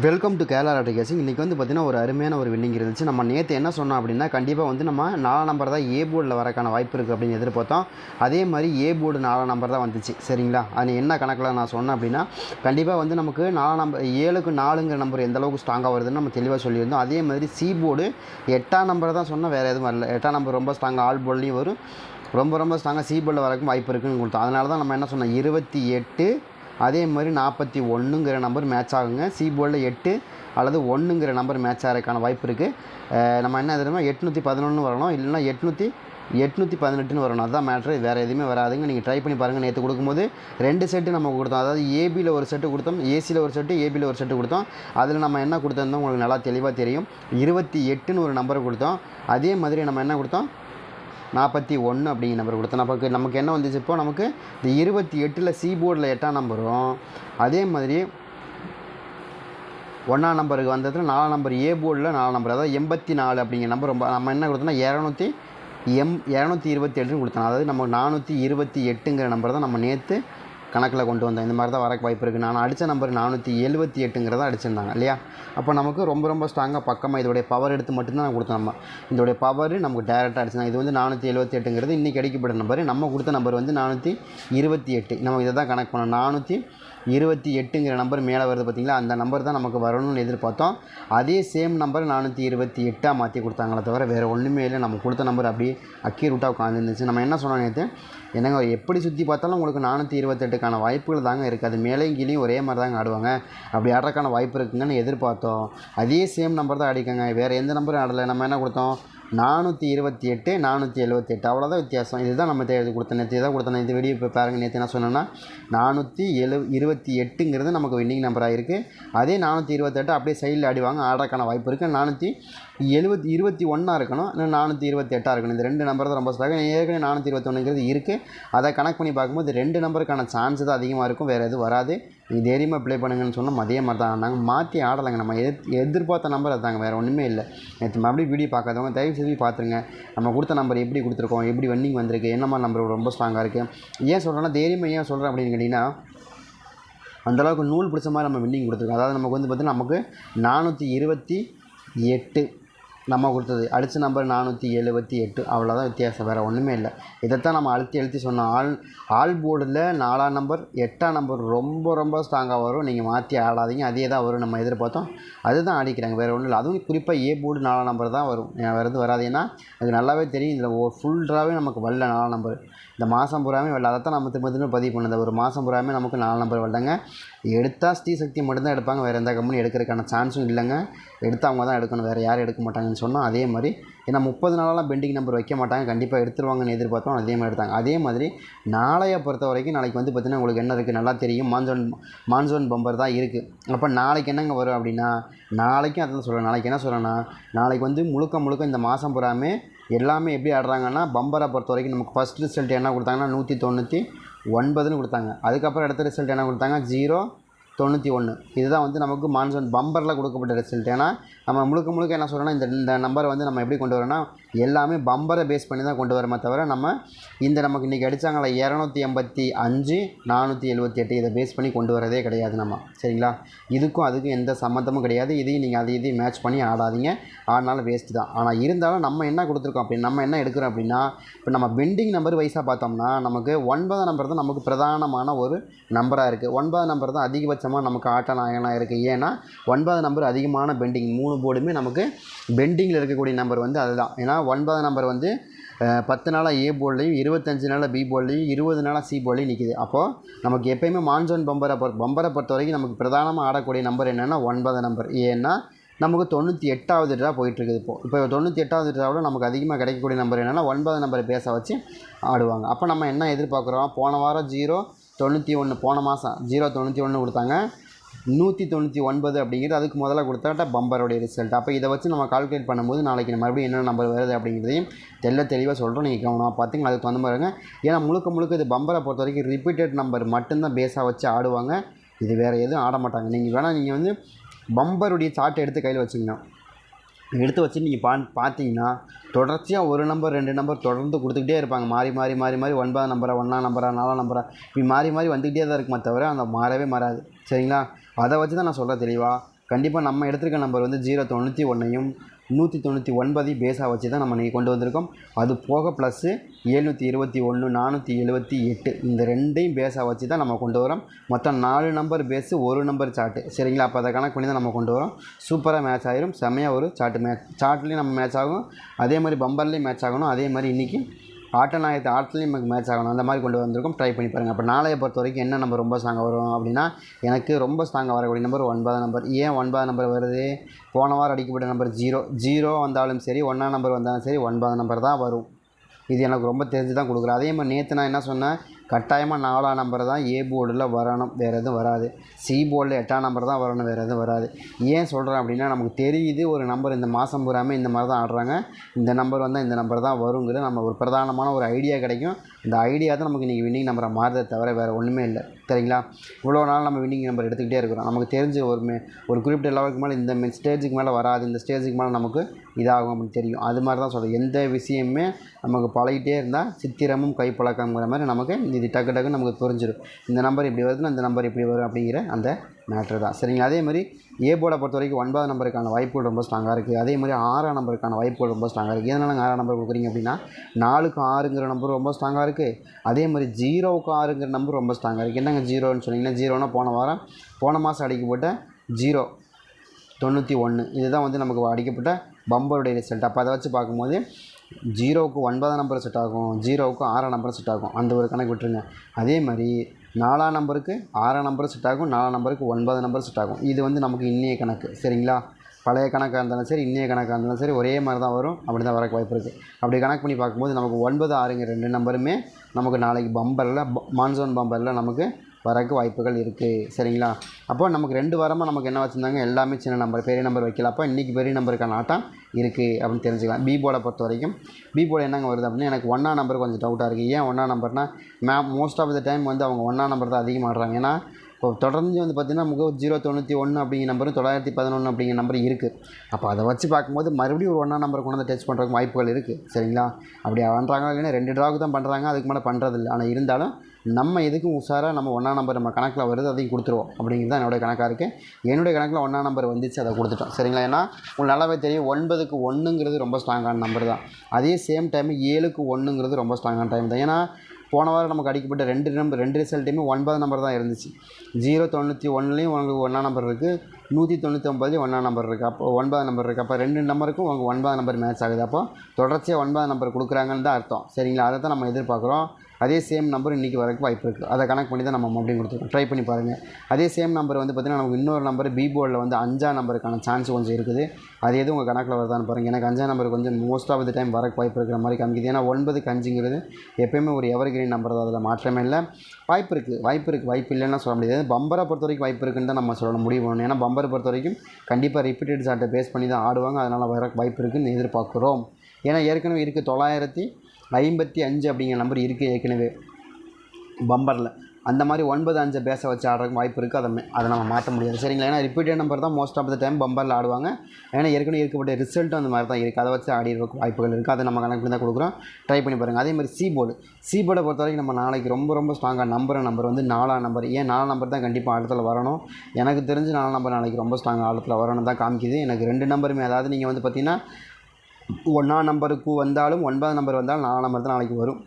Welcome to Kerala lottery guessing இன்றைக்கி வந்து பார்த்திங்கன்னா ஒரு அருமையான ஒரு வின்னிங் இருந்துச்சு. நம்ம நேற்று என்ன சொன்னோம் அப்படின்னா கண்டிப்பாக வந்து நம்ம நாலாம் நம்பர் தான் ஏ போர்டில் வரக்கான வாய்ப்பு இருக்குது அப்படின்னு எதிர்பார்த்தோம். அதே மாதிரி ஏ போர்டு நாலாம் நம்பர் தான் வந்துச்சு. சரிங்களா? அது என்ன கணக்கில் நான் சொன்னேன் அப்படின்னா கண்டிப்பாக வந்து நமக்கு நாலாம் நம்பர் ஏழுக்கு நாலுங்கிற நம்பர் எந்த அளவுக்கு ஸ்ட்ராங்காக வருதுன்னு நம்ம தெளிவாக சொல்லியிருந்தோம். அதே மாதிரி சி போர்டு எட்டாம் நம்பர் தான் சொன்னால் வேறு எதுவும் வரல. எட்டாம் நம்பர் ரொம்ப ஸ்ட்ராங்காக ஆல் போர்ட்லேயும் வரும். ரொம்ப ரொம்ப ஸ்ட்ராங்காக சி போர்டில் வரக்கும் வாய்ப்பு இருக்குன்னு கொடுத்தோம். அதனால தான் நம்ம என்ன சொன்னோம்? இருபத்தி எட்டு அதே மாதிரி நாற்பத்தி ஒன்றுங்கிற நம்பர் மேட்ச் ஆகுங்க. சி போர்டில் எட்டு அல்லது ஒன்றுங்கிற நம்பர் மேட்ச் ஆகிறதுக்கான வாய்ப்பு இருக்குது நம்ம என்ன தெரியுமா? எட்நூற்றி பதினொன்று வரணும். இல்லைன்னா எட்நூற்றி எட்நூற்றி பதினெட்டுன்னு வரணும். அதுதான் மேட்ரு வேறு எதுவுமே வராதுங்க. நீங்கள் ட்ரை பண்ணி பாருங்கள் நேற்று கொடுக்கும்போது ரெண்டு செட்டு நம்ம கொடுத்தோம். அதாவது ஏபியில் ஒரு செட்டு கொடுத்தோம். ஏசியில் ஒரு செட்டு ஏபியில் ஒரு செட்டு கொடுத்தோம். அதில் நம்ம என்ன கொடுத்தோம் உங்களுக்கு நல்லா தெளிவாக தெரியும். இருபத்தி எட்டுன்னு ஒரு நம்பர் கொடுத்தோம். அதே மாதிரி நம்ம என்ன கொடுத்தோம்? நாற்பத்தி ஒன்று அப்படிங்கிற நம்பர் கொடுத்தோம் நமக்கு நமக்கு என்ன வந்துச்சு? இப்போ நமக்கு இந்த இருபத்தி எட்டில் சி போர்டில் எட்டாம் நம்பரும் அதே மாதிரி ஒன்றாம் நம்பருக்கு வந்ததுல நாலாம் நம்பர் ஏ போர்டில் நாலாம் நம்பர் அதாவது எண்பத்தி நாலு அப்படிங்கிற நம்பர் ரொம்ப நம்ம என்ன கொடுத்தோம்னா இரநூத்தி எம் இரநூத்தி இருபத்தி எட்டுன்னு கொடுத்தோம். அதாவது நம்ம நானூற்றி இருபத்தி எட்டுங்கிற நம்பர் தான் நம்ம நேற்று கணக்கில் கொண்டு வந்தேன். இந்த மாதிரி தான் வரக்கு வாய்ப்பு இருக்குது நான் அடித்த நம்பர் நானூற்றி எழுபத்தி எட்டுங்கிறத அடிச்சிருந்தாங்க இல்லையா? அப்போ நமக்கு ரொம்ப ரொம்ப ஸ்ட்ராங்காக பக்கமாக இதோடைய பவர் எடுத்து மட்டும்தான் நான் கொடுத்தோம் நம்ம. இதோடைய பவர் நமக்கு டேரெக்டாக அடிச்சிருந்தாங்க. இது வந்து நானூற்றி எழுபத்தி எட்டுங்கிறது இன்றைக்கி அடிக்கப்பட்ட நம்பர் நம்ம கொடுத்த நம்பர் வந்து நானூற்றி இருபத்தி எட்டு. நம்ம இதை தான் கணக்கு பண்ணோம். நானூற்றி இருபத்தி எட்டுங்கிற நம்பர் மேலே வருது பார்த்தீங்களா அந்த நம்பர் தான் நமக்கு வரணும்னு எதிர்பார்த்தோம். அதே சேம் நம்பர் நானூற்றி இருபத்தி எட்டாக மாற்றி கொடுத்தாங்களே தவிர வேறு ஒன்றுமே இல்லை. நம்ம கொடுத்த நம்பர் அப்படியே அக்யூரேட்டாக உட்காந்துருந்துச்சு நம்ம என்ன சொன்னோம் நேற்று என்னங்க எப்படி சுற்றி பார்த்தாலும் உங்களுக்கு நானூற்றி இருபத்தெட்டுக்கான வாய்ப்புகள் தாங்க இருக்குது அது மேலேயும் கீழேயும் ஒரே மாதிரி தாங்க ஆடுவாங்க. அப்படி ஆடுறதுக்கான வாய்ப்பு இருக்குங்கன்னு எதிர்பார்த்தோம். அதே சேம் நம்பர் தான் அடிக்கங்க வேறு எந்த நம்பரும் ஆடலை. நம்ம என்ன கொடுத்தோம்? நானூற்றி இருபத்தி எட்டு நானூற்றி எழுபத்தி எட்டு. அவ்வளோதான் வித்தியாசம். இதுதான் நம்ம தேடி கொடுத்த நேற்று இதான் கொடுத்த இந்த வீடியோ இப்போ பாருங்கள் நேற்று என்ன சொன்னேன்னா நானூற்றி எழு இருபத்தி எட்டுங்கிறது நமக்கு வின்னிங் நம்பராக இருக்குது அதே நானூற்றி இருபத்தெட்டு அப்படியே சைடில் ஆடிவாங்க ஆடுறக்கான வாய்ப்பு இருக்குது நானூற்றி எழுபத்தி இருபத்தி ஒன்றா இருக்கணும் இல்லை நானூற்றி இருபத்தி எட்டாக இருக்கணும். இந்த ரெண்டு நம்பர் தான் ரொம்ப ஸ்ட்ராங் ஏற்கனவே நானூற்றி இருபத்தொன்னுங்கிறது இருக்குது அதை கணக்கு பண்ணி பார்க்கும்போது ரெண்டு நம்பருக்கான சான்ஸ் தான் அதிகமாக இருக்கும். வேறு எதுவும் வராது. நீங்கள் தைரியமாக ப்ளே பண்ணுங்கன்னு சொன்னால் அதே மாதிரி தான். நாங்கள் மாற்றி ஆடலைங்க. நம்ம எதிர் எதிர்பார்த்த நம்பர் அதாங்க. வேறு ஒன்றுமே இல்லை. நேற்று மறுபடியும் வீடியோ பார்க்காதவங்க தயவு செய்து பார்த்துருங்க. நம்ம கொடுத்த நம்பர் எப்படி கொடுத்துருக்கோம் எப்படி வண்டிங் வந்திருக்கு என்ன மாதிரி நம்பர் ரொம்ப ஸ்ட்ராங்காக இருக்குது ஏன் சொல்கிறேன்னா தைரியமாக ஏன் சொல்கிறேன் அப்படின்னு கேட்டிங்கன்னா அந்தளவுக்கு நூல் பிடிச்ச மாதிரி நம்ம வின்னிங் கொடுத்துருக்கோம். அதாவது நமக்கு வந்து பார்த்திங்கன்னா நமக்கு நானூற்றி இருபத்தி எட்டு நம்ம கொடுத்தது. அடித்த நம்பர் நானூற்றி எழுபத்தி எட்டு. அவ்வளோதான் வித்தியாசம். வேறு ஒன்றுமே இல்லை. இதைத்தான் நம்ம அழுத்தி அழுத்தி சொன்னோம். ஆல் ஆல் போர்டில் நாலாம் நம்பர் எட்டாம் நம்பர் ரொம்ப ரொம்ப ஸ்ட்ராங்காக வரும். நீங்கள் மாற்றி ஆடாதீங்க. அதே தான் வரும். நம்ம எதிர்பார்த்தோம். அதுதான் அடிக்கிறாங்க வேறு ஒன்றும் இல்லை. அதுவும் குறிப்பாக ஏ போர்டு நாலாம் நம்பர் தான் வரும். வேறு எதுவும் வராது. ஏன்னா நல்லாவே தெரியும். இதில் ஒரு ஃபுல்ட்ராகவே நமக்கு வரல நாலாம் நம்பர் இந்த மாதம் பூராமே வரல. அதை தான் நம்ம திரும்ப திரும்ப பதிவு பண்ணது ஒரு மாதம் பூராமே நமக்கு நாலு நம்பர் வரலங்க. எடுத்தால் ஸ்ரீ சக்தி மட்டும்தான் எடுப்பாங்க. வேறு எந்த கம்பெனி எடுக்கிறதுக்கான சான்ஸும் இல்லைங்க. எடுத்து அவங்க தான் எடுக்கணும். வேறு யாரும் எடுக்க மாட்டாங்க. சொன்னால் அதே மாதிரி ஏன்னா முப்பது நாளெலாம் பெண்டிங் நம்பர் வைக்க மாட்டாங்க. கண்டிப்பாக எடுத்துருவாங்கன்னு எதிர்பார்த்தோம். அதே மாதிரி எடுத்தாங்க. அதே மாதிரி நாளையை பொறுத்த வரைக்கும் நாளைக்கு வந்து பார்த்திங்கன்னா உங்களுக்கு என்ன இருக்குது நல்லா தெரியும். மான்சோன் மான்சோன் பம்பர் தான் இருக்குது அப்போ நாளைக்கு என்னங்க வரும் அப்படின்னா நாளைக்கும் அதான் சொல்கிறேன் நாளைக்கு என்ன சொல்கிறேன்னா நாளைக்கு வந்து முழுக்க முழுக்க இந்த மாதம் பூராமே எல்லாமே எப்படி ஆடுறாங்கன்னா பம்பரை பொறுத்த வரைக்கும் நமக்கு ஃபஸ்ட் ரிசல்ட் என்ன கொடுத்தாங்கன்னா நூற்றி தொண்ணூற்றி ஒன்பதுன்னு கொடுத்தாங்க. அதுக்கப்புறம் அடுத்த ரிசல்ட் என்ன கொடுத்தாங்க? ஜீரோ தொண்ணூற்றி ஒன்று இதுதான் வந்து நமக்கு மான்சூன் பம்பரில் கொடுக்கப்பட்ட ரிசல்ட் ஏன்னா நம்ம முழுக்க முழுக்க என்ன சொல்கிறோன்னா இந்த இந்த நம்பரை வந்து நம்ம எப்படி கொண்டு வரோன்னா எல்லாமே பம்பரை பேஸ் பண்ணி தான் கொண்டு வரமே தவிர நம்ம இந்த நமக்கு இன்றைக்கி அடித்தாங்களே இரநூத்தி எண்பத்தி அஞ்சு நானூற்றி எழுபத்தி எட்டு இதை பேஸ் பண்ணி கொண்டு வரதே கிடையாது நம்ம. சரிங்களா? இதுக்கும் அதுக்கும் எந்த சம்மந்தமும் கிடையாது. இதையும் நீங்கள் அதை இதையும் மேட்ச் பண்ணி ஆடாதீங்க. ஆடினாலும் வேஸ்ட்டு தான். ஆனால் இருந்தாலும் நம்ம என்ன கொடுத்துருக்கோம் அப்படின்னு நம்ம என்ன எடுக்கிறோம் அப்படின்னா இப்போ நம்ம பெண்டிங் நம்பர் வைஸாக பார்த்தோம்னா நமக்கு ஒன்பதாம் நம்பர் தான் நமக்கு பிரதானமான ஒரு நம்பராக இருக்குது ஒன்பதாம் நம்பர் தான் அதிகபட்சமாக நமக்கு ஆட்ட நாயகனாக இருக்குது ஏன்னா ஒன்பது நம்பர் அதிகமான பெண்டிங் மூணு போர்டுமே நமக்கு பெண்டிங்கில் இருக்கக்கூடிய நம்பர் வந்து அதுதான். ஏன்னா ஒன்பதாம் நம்பர் வந்து பத்து நாளாக ஏ போர்ட்லேயும் இருபத்தஞ்சு நாளாக பி போர்ட்லேயும் இருபது நாளாக சி போர்ட்லேயும் நிற்கிது அப்போது நமக்கு எப்போயுமே மான்சோன் பம்பரை பொறுத்த பம்பரை பொறுத்த வரைக்கும் நமக்கு பிரதானமாக ஆடக்கூடிய நம்பர் என்னென்னா ஒன்பது நம்பர். ஏன்னா நமக்கு தொண்ணூற்றி எட்டாவது ட்ரா போயிட்டுருக்குது இப்போது இப்போ தொண்ணூற்றி எட்டாவது ட்ராவில் நமக்கு அதிகமாக கிடைக்கக்கூடிய நம்பர் என்னென்னா ஒன்பது நம்பரை பேச வச்சு ஆடுவாங்க. அப்போ நம்ம என்ன எதிர்பார்க்குறோம்? போன வாரம் ஜீரோ தொண்ணூற்றி ஒன்று போன மாதம் ஜீரோ தொண்ணூற்றி ஒன்று கொடுத்தாங்க. நூற்றி தொண்ணூற்றி ஒன்பது அப்படிங்கிறது அதுக்கு முதல்ல கொடுத்தாட்ட பம்பருடைய ரிசல்ட் அப்போ இதை வச்சு நம்ம கால்குலேட் பண்ணும்போது நாளைக்கு மறுபடியும் என்ன நம்பர் வருது அப்படிங்கிறதையும் தெல்ல தெளிவாக சொல்கிறோம் நீங்கள் கவனமாக பார்த்துங்க. அதுக்கு வந்து மாதிரிங்க ஏன்னா முழுக்க முழுக்க இது பம்பரை பொறுத்த வரைக்கும் ரிப்பீட்டட் நம்பர் மட்டும்தான் பேஸாக வச்சு ஆடுவாங்க. இது வேறு எதுவும் ஆட மாட்டாங்க. நீங்கள் வேணால் நீங்கள் வந்து பம்பருடைய சார்ட்டை எடுத்து கையில் வச்சிங்கன்னா எடுத்து வச்சு நீங்கள் பா பார்த்தீங்கன்னா தொடர்ச்சியாக ஒரு நம்பர் ரெண்டு நம்பர் தொடர்ந்து கொடுத்துக்கிட்டே இருப்பாங்க. மாறி மாறி மாறி மாறி ஒன்பதாம் நம்பரா ஒன்றாம் நம்பரா நாலாம் நம்பரா இப்படி மாறி மாறி வந்துக்கிட்டே தான் இருக்குமே தவிர அந்த மாறவே மாறாது. சரிங்களா? அதை வச்சு தான் நான் சொல்கிறேன் தெளிவாக கண்டிப்பாக நம்ம எடுத்திருக்க நம்பர் வந்து ஜீரோ தொண்ணூற்றி ஒன்றையும் நூற்றி தொண்ணூற்றி ஒன்பதையும் பேஸாக வச்சு தான் நம்ம இன்றைக்கி கொண்டு வந்திருக்கோம். அது போக ப்ளஸ்ஸு ஏழ்நூற்றி இருபத்தி ஒன்று நானூற்றி எழுபத்தி எட்டு இந்த ரெண்டையும் பேஸாக வச்சு தான் நம்ம கொண்டு வரோம். மொத்தம் நாலு நம்பர் பேஸு ஒரு நம்பர் சார்ட்டு சரிங்களா? அப்போ அதை கணக்கு பண்ணி தான் நம்ம கொண்டு வரோம். சூப்பராக மேட்ச் ஆயிரும். செம்மையாக ஒரு சார்ட்டு மேட்ச் சார்ட்லேயும் நம்ம மேட்ச் ஆகும். அதே மாதிரி பம்பர்லேயும் மேட்ச் ஆகணும். அதே மாதிரி இன்றைக்கி ஆட்ட நாயத்து ஆட்டத்துலேயும் நமக்கு மேட்ச் ஆகணும். அந்த மாதிரி கொண்டு வந்திருக்கோம். ட்ரை பண்ணி பாருங்கள் அப்போ நாளையை பொறுத்த வரைக்கும் என்ன நம்பர் ரொம்ப ஸ்ட்ராங்காக வரும் அப்படின்னா எனக்கு ரொம்ப ஸ்ட்ராங்காக வரக்கூடிய நம்பர் ஒன்பதாம் நம்பர் ஏன் ஒன்பதாம் நம்பர் வருது? போன வாரம் அடிக்கப்பட்ட நம்பர் ஜீரோ ஜீரோ வந்தாலும் சரி ஒன்றாம் நம்பர் வந்தாலும் சரி ஒன்பதாம் நம்பர் தான் வரும். இது எனக்கு ரொம்ப தெரிஞ்சு தான் கொடுக்குறேன். அதே மாதிரி நேற்று நான் என்ன சொன்னேன்? கட்டாயமாக நாலாம் நம்பர் தான் ஏ போர்டில் வரணும். வேறு எதுவும் வராது. சி போர்டில் எட்டாம் நம்பர் தான் வரணும். வேறு எதுவும் வராது. ஏன் சொல்கிறேன் அப்படின்னா நமக்கு தெரியுது ஒரு நம்பர் இந்த மாதம் பூராமே இந்த மாதிரி தான் ஆடுறாங்க. இந்த நம்பர் வந்தால் இந்த நம்பர் தான் வருங்கிறது நம்ம ஒரு பிரதானமான ஒரு ஐடியா கிடைக்கும். இந்த ஐடியா தான் நமக்கு இன்றைக்கி வின்னிங் நம்பரை மாறுதே தவிர வேறு ஒன்றுமே இல்லை. சரிங்களா? இவ்வளோ நாள் நம்ம வின்னிங் நம்பர் எடுத்துக்கிட்டே இருக்கிறோம். நமக்கு தெரிஞ்ச ஒரு மே ஒரு குறிப்பிட்ட லெவலுக்கு மேலே இந்த ஸ்டேஜுக்கு மேலே வராது. இந்த ஸ்டேஜுக்கு மேலே நமக்கு இதாகும் அப்படின்னு தெரியும். அது மாதிரி தான் சொல்கிறேன் எந்த விஷயமே நமக்கு பழகிட்டே இருந்தால் சித்திரமும் கைப்பழக்கங்கிற மாதிரி நமக்கு இது டக்கு டக்குன்னு நமக்கு புரிஞ்சிடும் இந்த நம்பர் இப்படி வருதுன்னா இந்த நம்பர் இப்படி வரும் அப்படிங்கிற அந்த மேட்ரு தான். சரிங்களா? அதே மாதிரி ஏ போர்டை பொறுத்த வரைக்கும் ஒன்பதாம் நம்பருக்கான வாய்ப்புகள் ரொம்ப ஸ்ட்ராங்காக இருக்குது அதே மாதிரி ஆறாம் நம்பருக்கான வாய்ப்புகள் ரொம்ப ஸ்ட்ராங்காக இருக்குது எதனால ஆறாம் நம்பர் கொடுக்குறீங்க அப்படின்னா நாலுக்கு ஆறுங்கிற நம்பர் ரொம்ப ஸ்ட்ராங்காக இருக்குது அதே மாதிரி ஜீரோவுக்கு ஆறுங்கிற நம்பர் ரொம்ப ஸ்ட்ராங்காக இருக்குது என்னங்க ஜீரோன்னு சொன்னீங்கன்னா ஜீரோனா போன வாரம் போன மாதம் அடிக்கப்பட்ட ஜீரோ தொண்ணூற்றி ஒன்று இதுதான் வந்து நமக்கு அடிக்கப்பட்ட பம்பருடைய ரிசல்ட் அப்போ அதை வச்சு பார்க்கும்போது ஜீரோவுக்கு ஒன்பதாம் நம்பர் செட் ஆகும் ஜீரோவுக்கு ஆறாம் நம்பர் செட் ஆகும். அந்த ஒரு கணக்கு விட்டுருங்க. அதே மாதிரி நாலாம் நம்பருக்கு ஆறாம் நம்பர் செட் ஆகும் நாலாம் நம்பருக்கு ஒன்பது நம்பர் செட் ஆகும். இது வந்து நமக்கு இன்னைய கணக்கு சரிங்களா? பழைய கணக்காக இருந்தாலும் சரி இன்னைய கணக்காக இருந்தாலும் சரி ஒரே மாதிரி தான் வரும். அப்படி தான் வரக்கு வாய்ப்பு இருக்குது அப்படி கணக்கு பண்ணி பார்க்கும்போது நமக்கு ஒன்பது ஆறுங்க ரெண்டு நம்பருமே நமக்கு நாளைக்கு பம்பரில் மான்சூன் பம்பரில் நமக்கு வரக்கு வாய்ப்புகள் இருக்குது சரிங்களா? அப்போ நமக்கு ரெண்டு வாரமாக நமக்கு என்ன வச்சுருந்தாங்க? எல்லாமே சின்ன நம்பர் பெரிய நம்பர் வைக்கல. அப்போ இன்றைக்கி பெரிய நம்பருக்கான ஆட்டம் இருக்குது அப்படின்னு தெரிஞ்சுக்கலாம். பி போர்டை பொறுத்த வரைக்கும். பி போர்டு என்னங்க வருது அப்படின்னா எனக்கு ஒன்றா நம்பர் கொஞ்சம் டவுட்டாக இருக்குது ஏன் ஒன்றா நம்பர்னால் may most of the time வந்து அவங்க ஒன்றா நம்பர் தான் அதிகமாக ஆடுறாங்க. ஏன்னா இப்போ தொடர்ந்து வந்து பார்த்திங்கன்னா நமக்கு ஜீரோ தொண்ணூற்றி ஒன்று அப்படிங்கிற நம்பரும் தொள்ளாயிரத்தி பதினொன்று அப்படிங்கிற நம்பர் இருக்குது அப்போ அதை வச்சு பார்க்கும்போது மறுபடியும் ஒரு ஒன்றா நம்பர் கொண்டு வந்து டச் பண்ணுறதுக்கு வாய்ப்புகள் இருக்குது சரிங்களா? அப்படி பண்ணுறாங்க இல்லைன்னா ரெண்டு ட்ராவுக்கு தான் பண்ணுறாங்க அதுக்கு மேலே பண்ணுறதில்ல ஆனால் இருந்தாலும் நம்ம எதுக்கும் உஷாராக நம்ம ஒன்றா நம்பர் நம்ம கணக்கில் வருது அதையும் கொடுத்துருவோம். அப்படிங்கிறது தான் என்னோடய கணக்காக இருக்குது என்னுடைய கணக்கில் ஒன்றா நம்பர் வந்துச்சு அதை கொடுத்துட்டோம். சரிங்களா? ஏன்னா உங்களுக்கு நல்லாவே தெரியும் ஒன்பதுக்கு ஒன்றுங்கிறது ரொம்ப ஸ்ட்ராங்கான நம்பர் தான். அதே சேம் டைம் ஏழுக்கு ஒன்றுங்கிறது ரொம்ப ஸ்ட்ராங்கான டைம் தான். ஏன்னா போன வாரம் நமக்கு அடிக்கப்பட்ட ரெண்டு நம்பர் ரெண்டு ரிசல்ட்டுமே ஒன்பது நம்பர் தான் இருந்துச்சு. ஜீரோ தொண்ணூற்றி ஒன்றுலேயும் உங்களுக்கு ஒன்றா நம்பர் இருக்குது நூற்றி தொண்ணூற்றி ஒம்பதுலேயும் ஒன்றா நம்பர் இருக்குது அப்போ ஒன்பது நம்பர் இருக்குது அப்போ ரெண்டு நம்பருக்கும் உங்களுக்கு ஒன்பது நம்பர் மேட்ச் ஆகுது. அப்போ தொடர்ச்சியாக ஒன்பது நம்பர் கொடுக்குறாங்கன்னு தான் அர்த்தம். சரிங்களா? அதை தான் நம்ம எதிர்பார்க்குறோம். அதே சேம் நம்பர் இன்றைக்கி வரக்கு வாய்ப்பு இருக்குது அதை கணக்கு பண்ணி தான் நம்ம மறுபடியும் கொடுத்துருக்கோம் ட்ரை பண்ணி பாருங்கள் அதே சேம் நம்பர் வந்து பார்த்திங்கன்னா நமக்கு இன்னொரு நம்பர் பி போர்டில் வந்து அஞ்சாம் நம்பருக்கான சான்ஸ் கொஞ்சம் இருக்குது. அது எதுவும் உங்கள் கணக்கில் வருதான்னு பாருங்கள் எனக்கு அஞ்சாம் நம்பர் கொஞ்சம் மோஸ்ட் ஆஃப் த டைம் வரக்கு வாய்ப்பு இருக்கிற மாதிரி காமிக்குது. ஏன்னா ஒன்பதுக்கு அஞ்சுங்கிறது எப்போயுமே ஒரு எவர் கிரீன் நம்பர் தான். அதில் மாற்றமே இல்லை. வாய்ப்பு இருக்குது வாய்ப்பு இருக்குது வாய்ப்பு இல்லைன்னா சொல்ல முடியாது. பம்பரை பொறுத்த வரைக்கும் வாய்ப்பு இருக்குன்னு தான் நம்ம சொல்ல முடிவு பண்ணணும். ஏன்னா பம்பரை பொறுத்த வரைக்கும் கண்டிப்பாக ரிப்பீட்டட் சார்ட்டை பேஸ் பண்ணி தான் ஆடுவாங்க. அதனால் வர வாய்ப்பு இருக்குதுன்னு எதிர்பார்க்குறோம். ஏன்னா ஏற்கனவே இருக்குது தொள்ளாயிரத்தி ஐம்பத்தி அஞ்சு அப்படிங்கிற நம்பர் இருக்குது ஏற்கனவே. பம்பரில். அந்த மாதிரி ஒன்பது அஞ்சு பேச வச்சு ஆடுறதுக்கு வாய்ப்பு இருக்குது அதை அதை நம்ம மாற்ற முடியாது. சரிங்களா? ஏன்னா ரிப்பீட்டட் நம்பர் தான் மோஸ்ட் ஆஃப் த டைம் பம்பரில் ஆடுவாங்க. ஏன்னா ஏற்கனவே இருக்கப்பட்ட ரிசல்ட்டும் அந்த மாதிரி தான் இருக்குது அதை வச்சு ஆடிடுறதுக்கு வாய்ப்புகள் இருக்குது அதை நம்ம கணக்கு தான் கொடுக்குறோம். ட்ரை பண்ணி பாருங்கள் அதே மாதிரி சி போர்டு சி போர்டை பொறுத்த வரைக்கும் நம்ம நாளைக்கு ரொம்ப ரொம்ப ஸ்ட்ராங்காக நம்பர் நம்பர் வந்து நாலாம் நம்பர் ஏன் நாலாம் நம்பர் தான் கண்டிப்பாக ஆழத்தில் வரணும்? எனக்கு தெரிஞ்சு நாலாம் நம்பர் நாளைக்கு ரொம்ப ஸ்ட்ராங்காக ஆழத்தில் வரணும் தான் காமிக்குது. எனக்கு ரெண்டு நம்பருமே அதாவது நீங்கள் வந்து பார்த்தீங்கன்னா ஒன்றாம் நம்பருக்கு வந்தாலும் ஒன்பதாம் நம்பர் வந்தாலும் நாலாம் நம்பர் தான் நாளைக்கு வரும்.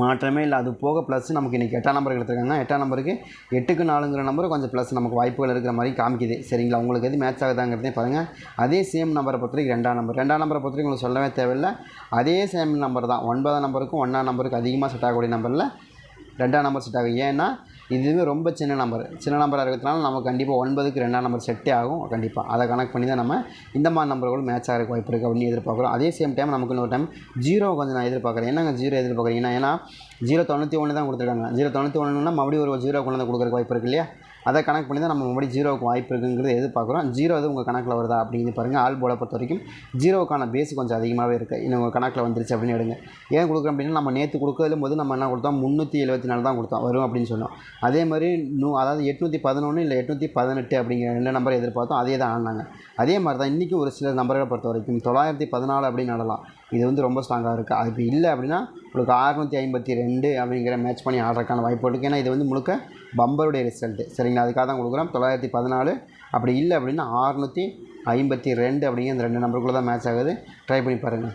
மாற்றமே இல்லை. அது போக ப்ளஸ் நமக்கு இன்றைக்கி எட்டாம் நம்பர் எடுத்துருக்காங்க எட்டாம் நம்பருக்கு எட்டுக்கு நாலுங்கிற நம்பர் கொஞ்சம் ப்ளஸ் நமக்கு வாய்ப்புகள் இருக்கிற மாதிரி காமிக்குது. சரிங்களா? உங்களுக்கு எது மேட்ச் ஆகுதாங்கிறதே பாருங்கள் அதே சேம் நம்பரை பொறுத்தவரைக்கும் ரெண்டாம் நம்பர். ரெண்டாம் நம்பரை பொறுத்தவரைக்கும் உங்களுக்கு சொல்லவே தேவையில்லை. அதே சேம் நம்பர் தான். ஒன்பதாம் நம்பருக்கும் ஒன்றாம் நம்பருக்கு அதிகமாக செட் ஆகக்கூடிய நம்பரில் ரெண்டாம் நம்பர் செட் ஆகும். ஏன்னா இதுவே ரொம்ப சின்ன நம்பர் சின்ன நம்பராக இருக்கிறதுனால நமக்கு கண்டிப்பாக ஒன்பதுக்கு ரெண்டாம் நம்பர் செட்டே ஆகும். கண்டிப்பாக அதை கணக்கு பண்ணி தான் நம்ம இந்த மாதிரி நம்பர்களும் மேட்ச் ஆகிற வாய்ப்பு இருக்குது அப்படின்னு எதிர்பார்க்குறோம். அதே சேம் டைம் நமக்கு இன்னொரு டைம் ஜீரோ கொஞ்சம் நான் எதிர்பார்க்குறேன். என்னங்க ஜீரோ எதிர்பார்க்குறீங்கன்னா ஏன்னா ஜீரோ தொண்ணூற்றி ஒன்று தான் கொடுத்துருக்காங்க. ஜீரோ தொண்ணூற்றி ஒன்றுனா மறுபடியும் ஒரு ஜீரோ கொண்டு வந்து கொடுக்குறக்கு வாய்ப்பு இருக்கு இல்லையா? அதை கணக்கு பண்ணி தான் நம்ம மறுபடியும் ஜீரோவுக்கு வாய்ப்பு இருக்குங்கிறது எதிர்பார்க்குறோம். ஜீரோ அது உங்கள் கணக்கில் வருதா அப்படிங்கிறது பாருங்கள் ஆல் போல பொறுத்த வரைக்கும் ஜீரோவுக்கான பேஸ் கொஞ்சம் அதிகமாகவே இருக்குது இன்னும் உங்கள் கணக்கில் வந்துருச்சு அப்படின்னு எடுங்க. ஏன் கொடுக்குறோம் அப்படின்னா நம்ம நேற்று கொடுக்கறதும் போது நம்ம என்ன கொடுத்தோம்? முந்நூற்றி எழுபத்தி நாலு தான் கொடுத்தோம். வரும் அப்படின்னு சொன்னோம். அதே மாதிரி நூ அதாவது எட்நூற்றி பதினொன்று இல்லை எட்நூற்றி பதினெட்டு அப்படிங்கிற ரெண்டு நம்பரை எதிர்பார்த்தோம். அதே தான் ஆனாங்க அதே மாதிரி தான் இன்றைக்கி ஒரு சில நம்பர்களை பொறுத்த வரைக்கும் தொள்ளாயிரத்தி பதினாலு அப்படின்னு நடலாம் இது வந்து ரொம்ப ஸ்ட்ராங்காக இருக்குது அது இப்போ இல்லை அப்படின்னா உங்களுக்கு அறுநூற்றி ஐம்பத்தி ரெண்டு அப்படிங்கிற மேட்ச் பண்ணி ஆடுறதுக்கான வாய்ப்பு இருக்குது ஏன்னா இது வந்து முழுக்க பம்பருடைய ரிசல்ட்டு சரிங்களா? அதுக்காக தான் கொடுக்குறோம். தொள்ளாயிரத்தி பதினாலு. அப்படி இல்லை அப்படின்னா ஆறுநூற்றி ஐம்பத்தி ரெண்டு அப்படிங்கிற இந்த ரெண்டு நம்பருக்குள்ளே தான் மேட்ச் ஆகுது. ட்ரை பண்ணி பாருங்கள்